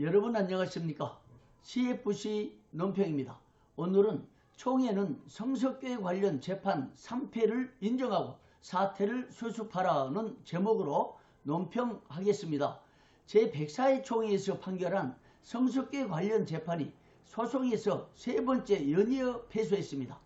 여러분 안녕하십니까 CFC 논평입니다. 오늘은 총회는 성석교에 관련 재판 3패를 인정하고 사태를 수습하라는 제목으로 논평하겠습니다. 제104회 총회에서 판결한 성석교에 관련 재판이 소송에서 세 번째 연이어 패소했습니다.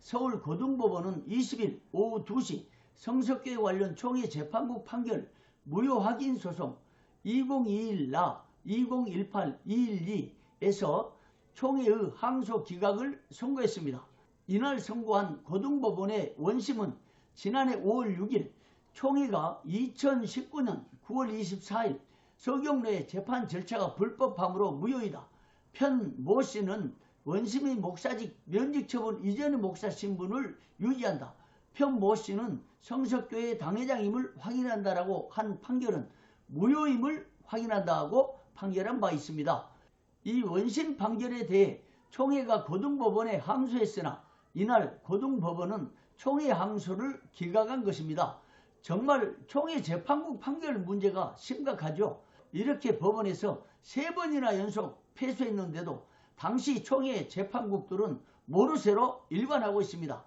서울 고등법원은 20일 오후 2시 성석교에 관련 총회 재판부 판결 무효 확인 소송 2021나 2018-212에서 총회의 항소 기각을 선고했습니다. 이날 선고한 고등법원의 원심은 지난해 5월 6일 총회가 2019년 9월 24일 서경로의 재판 절차가 불법함으로 무효이다. 편 모 씨는 원심의 목사직 면직 처분 이전의 목사 신분을 유지한다. 편 모 씨는 성석교회 당회장임을 확인한다라고 한 판결은 무효임을 확인한다고 판결한 바 있습니다. 이 원심 판결에 대해 총회가 고등법원에 항소했으나 이날 고등법원은 총회 항소를 기각한 것입니다. 정말 총회 재판국 판결 문제가 심각하죠. 이렇게 법원에서 세 번이나 연속 패소했는데도 당시 총회 재판국들은 모르쇠로 일관하고 있습니다.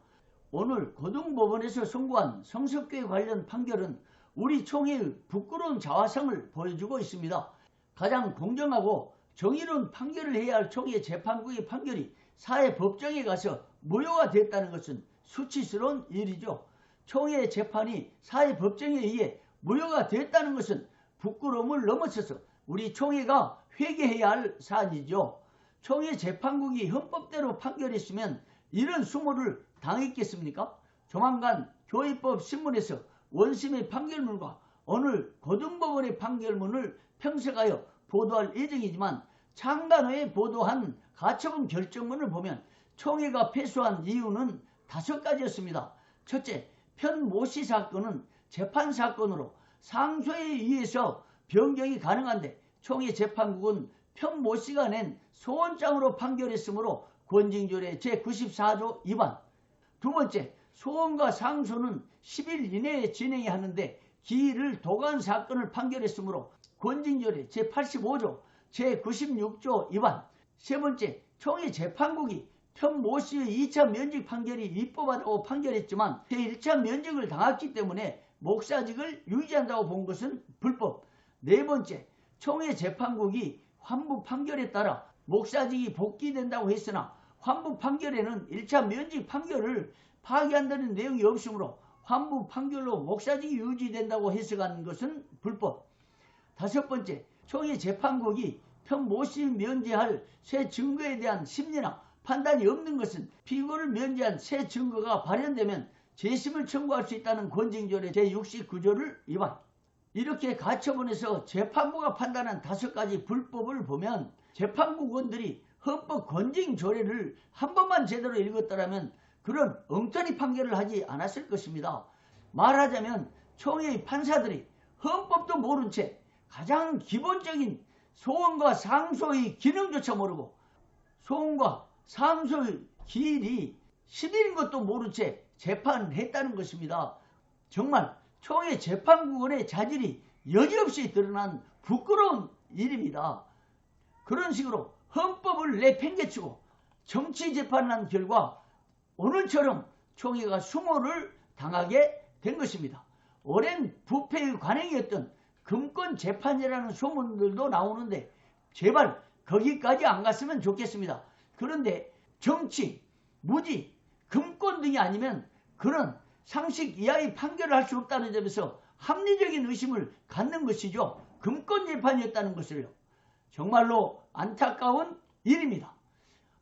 오늘 고등법원에서 선고한 성석교회 관련 판결은 우리 총회의 부끄러운 자화성을 보여주고 있습니다. 가장 공정하고 정의로운 판결을 해야 할 총회 재판국의 판결이 사회 법정에 가서 무효가 됐다는 것은 수치스러운 일이죠. 총회 재판이 사회 법정에 의해 무효가 됐다는 것은 부끄러움을 넘어서서 우리 총회가 회개해야 할 사안이죠. 총회 재판국이 헌법대로 판결했으면 이런 수모를 당했겠습니까? 조만간 교회법 신문에서 원심의 판결문과 오늘 고등법원의 판결문을 평색하여 보도할 예정이지만 창단회에 보도한 가처분 결정문을 보면 총회가 패소한 이유는 다섯 가지였습니다. 첫째, 편 모씨 사건은 재판 사건으로 상소에 의해서 변경이 가능한데 총회 재판국은 편 모씨가 낸 소원장으로 판결했으므로 권징조례 제94조 위반 두 번째, 소원과 상소는 10일 이내에 진행해야 하는데 기일을 도간 사건을 판결했으므로 권징조례 제85조 제96조 위반 세 번째, 총회 재판국이 편 모 씨의 2차 면직 판결이 입법하다고 판결했지만 제1차 면직을 당했기 때문에 목사직을 유지한다고 본 것은 불법. 네 번째, 총회 재판국이 환부 판결에 따라 목사직이 복귀된다고 했으나 환부 판결에는 1차 면직 판결을 파기한다는 내용이 없으므로 환부 판결로 목사직이 유지된다고 해석한 것은 불법. 다섯 번째, 총회 재판국이 편 모씨 면제할 새 증거에 대한 심리나 판단이 없는 것은 피고를 면제한 새 증거가 발현되면 재심을 청구할 수 있다는 권징조례 제69조를 위반. 이렇게 가처분에서 재판부가 판단한 다섯 가지 불법을 보면 재판부원들이 헌법 권징조례를 한 번만 제대로 읽었더라면 그런 엉터리 판결을 하지 않았을 것입니다. 말하자면 총회의 판사들이 헌법도 모른 채 가장 기본적인 소원과 상소의 기능조차 모르고 소원과 상소의 기일이 10일인 것도 모른 채 재판을 했다는 것입니다. 정말 총회 재판국원의 자질이 여지없이 드러난 부끄러운 일입니다. 그런 식으로 헌법을 내팽개치고 정치 재판을 한 결과 오늘처럼 총회가 수모를 당하게 된 것입니다. 오랜 부패의 관행이었던 금권 재판이라는 소문들도 나오는데 제발 거기까지 안 갔으면 좋겠습니다. 그런데 정치, 무지, 금권 등이 아니면 그런 상식 이하의 판결을 할 수 없다는 점에서 합리적인 의심을 갖는 것이죠. 금권 재판이었다는 것을요. 정말로 안타까운 일입니다.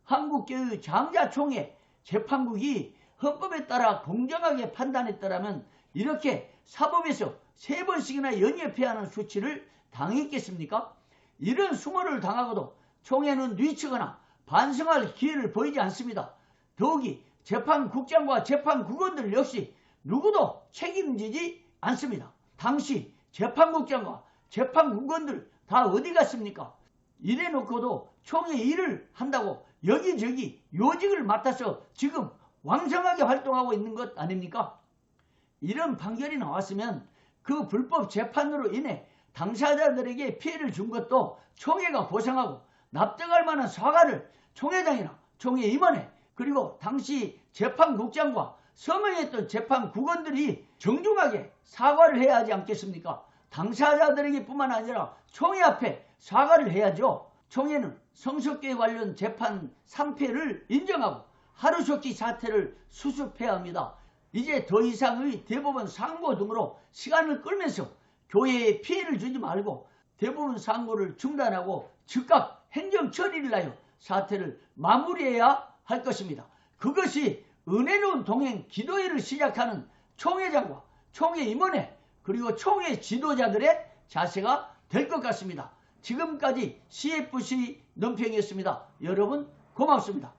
한국교회 장자총회 재판국이 헌법에 따라 공정하게 판단했더라면 이렇게 사법에서 세 번씩이나 연이어패하는 수치를 당했겠습니까? 이런 수모를 당하고도 총회는 뉘치거나 반성할 기회를 보이지 않습니다. 더욱이 재판국장과 재판국원들 역시 누구도 책임지지 않습니다. 당시 재판국장과 재판국원들 다 어디 갔습니까? 이래 놓고도 총회 일을 한다고 여기저기 요직을 맡아서 지금 왕성하게 활동하고 있는 것 아닙니까? 이런 판결이 나왔으면 그 불법 재판으로 인해 당사자들에게 피해를 준 것도 총회가 보상하고 납득할 만한 사과를 총회장이나 총회 임원회 그리고 당시 재판국장과 서명했던 재판국원들이 정중하게 사과를 해야 하지 않겠습니까? 당사자들에게 뿐만 아니라 총회 앞에 사과를 해야죠. 총회는 성석교회 관련 재판 3패를 인정하고 하루속히 사태를 수습해야 합니다. 이제 더 이상의 대법원 상고 등으로 시간을 끌면서 교회에 피해를 주지 말고 대부분 상고를 중단하고 즉각 행정 처리를 하여 사태를 마무리해야 할 것입니다. 그것이 은혜로운 동행 기도회를 시작하는 총회장과 총회 임원회 그리고 총회 지도자들의 자세가 될 것 같습니다. 지금까지 CFC 넘평이었습니다. 여러분 고맙습니다.